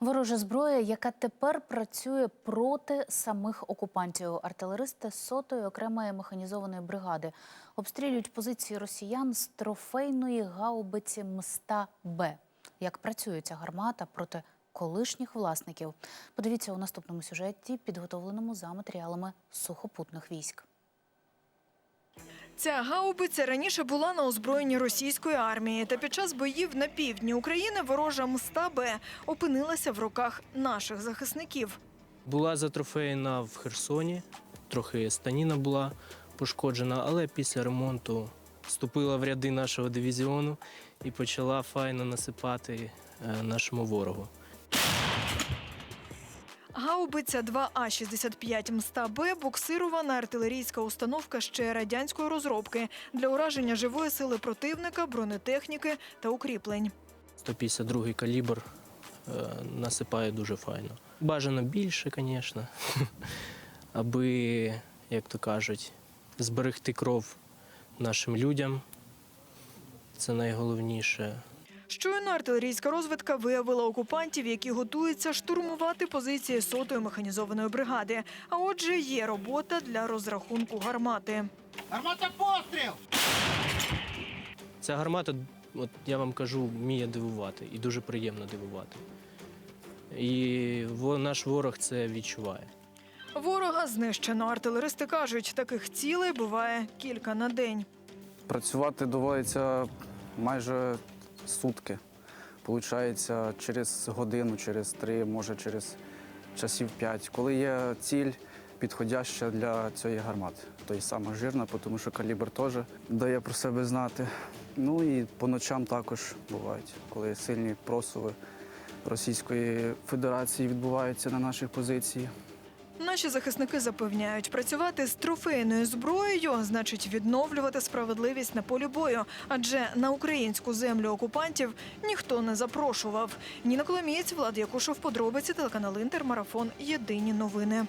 Ворожа зброя, яка тепер працює проти самих окупантів. Артилеристи сотої окремої механізованої бригади обстрілюють позиції росіян з трофейної гаубиці Мста Б. Як працює ця гармата проти колишніх власників? Подивіться у наступному сюжеті, підготовленому за матеріалами сухопутних військ. Ця гаубиця раніше була на озброєнні російської армії, та під час боїв на півдні України ворожа мста Б опинилася в руках наших захисників. Була затрофеєна в Херсоні, трохи станіна була пошкоджена, але після ремонту вступила в ряди нашого дивізіону і почала файно насипати е, нашому ворогу. Гаубиця 2А-65 мста Б буксирована артилерійська установка ще радянської розробки для ураження живої сили противника, бронетехніки та укріплень. 152 калібр е, насипає дуже файно. Бажано більше, звісно, аби, як то кажуть, зберегти кров нашим людям. Це найголовніше. Щойно артилерійська розвідка виявила окупантів, які готуються штурмувати позиції сотої механізованої бригади. А отже, є робота для розрахунку гармати. Армата постріл! Ця гармата, от я вам кажу, вміє дивувати і дуже приємно дивувати. І наш ворог це відчуває. Ворога знищено. Артилеристи кажуть, таких цілей буває кілька на день. Працювати доводиться майже сутки. Получається, через годину, через три, може через часів п'ять. Коли є ціль підходяща для цієї гармати. Тобто саме жирна, тому що калібр теж дає про себе знати. Ну і по ночам також бувають, коли сильні просуви Російської Федерації відбуваються на наших позиціях. Наші захисники запевняють, працювати з трофейною зброєю значить відновлювати справедливість на полі бою, адже на українську землю окупантів ніхто не запрошував. Ніна Коломієць, Влад Якушев, подробиці телеканал Інтер, марафон. Єдині новини.